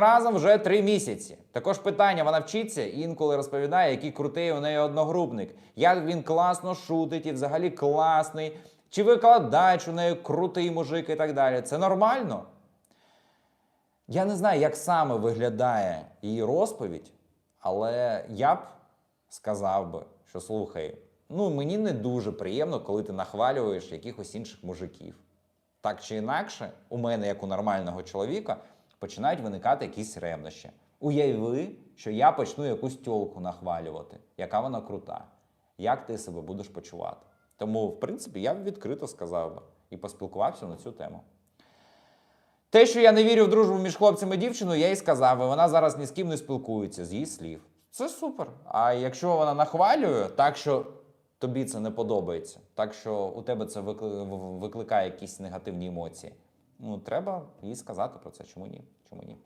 Разом вже три місяці. Також питання, вона вчиться і інколи розповідає, який крутий у неї одногрупник, як він класно шутить і взагалі класний, чи викладач у неї крутий мужик і так далі. Це нормально? Я не знаю, як саме виглядає її розповідь, але я б сказав би, що слухай, ну мені не дуже приємно, коли ти нахвалюєш якихось інших мужиків. Так чи інакше, у мене, як у нормального чоловіка, починають виникати якісь ревнощі. Уяви, що я почну якусь тьолку нахвалювати, яка вона крута. Як ти себе будеш почувати? Тому, в принципі, я б відкрито сказав би і поспілкувався на цю тему. Те, що я не вірю в дружбу між хлопцем і дівчиною, я їй сказав, і вона зараз ні з ким не спілкується з її слів. Це супер. А якщо вона нахвалює, так що тобі це не подобається, так що у тебе це викликає якісь негативні емоції, ну треба їй сказати про це. Чому ні? Чому ні?